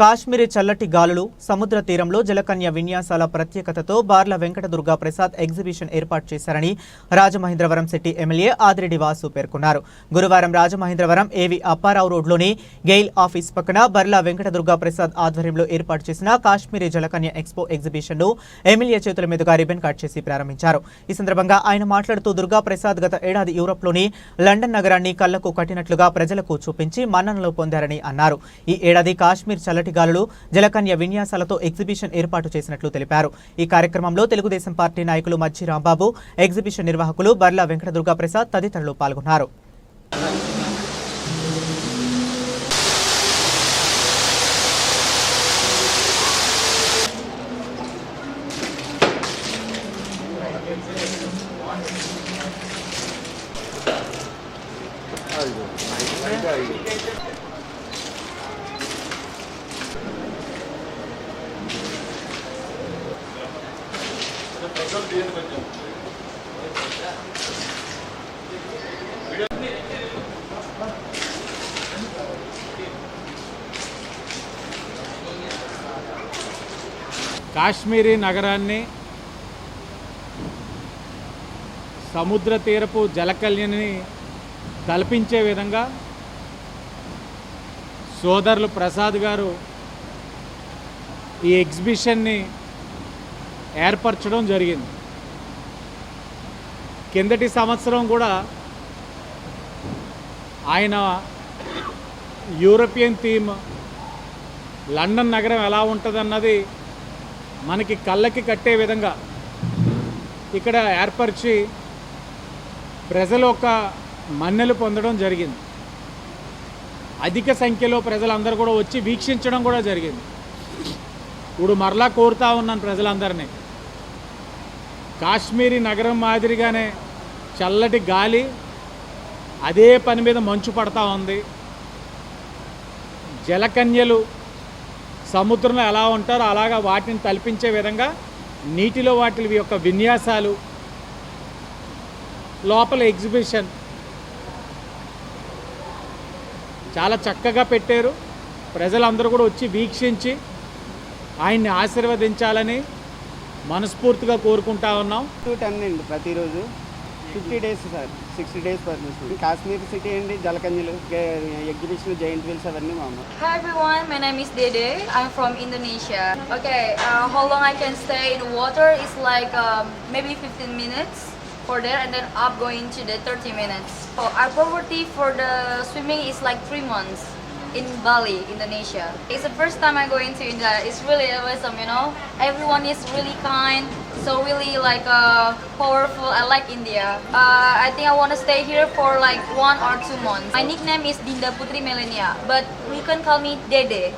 కాశ్మీరీ చల్లటి గాలులు సముద్ర తీరంలో జలకన్య విన్యాసాల ప్రత్యేకతతో బార్ల వెంకటదుర్గా ప్రసాద్ ఎగ్జిబిషన్ ఏర్పాటు చేశారని రాజమహేంద్రవరం సిటీ ఎమ్మెల్యే ఆదిరెడ్డి వాసు పేర్కొన్నారు. గురువారం రాజమహేంద్రవరం ఏవి అప్పారావు రోడ్లోని గెయిల్ ఆఫీస్ పక్కన బర్ల వెంకటదుర్గా ప్రసాద్ ఆధ్వర్యంలో ఏర్పాటు చేసిన కాశ్మీరీ జలకన్య ఎక్స్పో ఎగ్జిబిషన్ను ఎమ్మెల్యే చేతుల మీదుగా రిబన్ కట్ చేసి ప్రారంభించారు. ఈ సందర్భంగా ఆయన మాట్లాడుతూ దుర్గా ప్రసాద్ గత ఏడాది యూరోప్లోని లండన్ నగరాన్ని కళ్ళకు కట్టినట్లుగా ప్రజలకు చూపించి మన్ననలు పొందారని అన్నారు. ఈ ఏడాది కాశ్మీర్ చల్లటి గాలులు జలకన్య విన్యాసాలతో ఎగ్జిబిషన్ ఏర్పాటు చేసినట్లు తెలిపారు. ఈ కార్యక్రమంలో తెలుగుదేశం పార్టీ నాయకులు మజ్జి రాంబాబు ఎగ్జిబిషన్ నిర్వాహకులు బర్ల వెంకటదుర్గా ప్రసాద్ తదితరులు పాల్గొన్నారు. కాశ్మీరీ నగరాన్ని సముద్ర తీరపు జలకల్యని కల్పించే విధంగా సోదరులు ప్రసాద్ గారు ఈ ఎగ్జిబిషన్ని ఏర్పరచడం జరిగింది. కిందటి సంవత్సరం కూడా ఆయన యూరోపియన్ థీమ్ లండన్ నగరం ఎలా ఉంటుందన్నది మనకి కళ్ళకి కట్టే విధంగా ఇక్కడ ఏర్పరిచి ప్రజలు ఒక మన్నెలు పొందడం జరిగింది. అధిక సంఖ్యలో ప్రజలందరూ కూడా వచ్చి వీక్షించడం కూడా జరిగింది. ఇప్పుడు మరలా కోరుతా ఉన్నాను ప్రజలందరినీ. కాశ్మీరీ నగరం మాదిరిగానే చల్లటి గాలి అదే పని మీద మంచు పడతా ఉంది. జలకన్యలు సముద్రంలో ఎలా ఉంటారో అలాగా వాటిని తలపించే విధంగా నీటిలో వాటి యొక్క విన్యాసాలు లోపల ఎగ్జిబిషన్ చాలా చక్కగా పెట్టారు. ప్రజలందరూ కూడా వచ్చి వీక్షించి ఆయన్ని ఆశీర్వదించాలని మనస్ఫూర్తిగా కోరుకుంటా ఉన్నాం. టూ టెన్ అండి ప్రతిరోజు fifty days sir sixty days permission Kashmir city అండి జలకంజలు ఎగ్జిబిషన్ జయంతి వీల్స్ అవన్నీ మామూలు hi everyone my name is day day I'm from Indonesia okay how long I can stay in water is like maybe fifteen minutes for day and then up thirty minutes I poverty for the swimming is like three months in Bali, Indonesia. It's the first time I go into India. It's really awesome, you know. Everyone is really kind, so really like uh, powerful. I like India. Uh, I think I want to stay here for like one or two months. My nickname is Dinda Putri Melania, but you can call me Dede.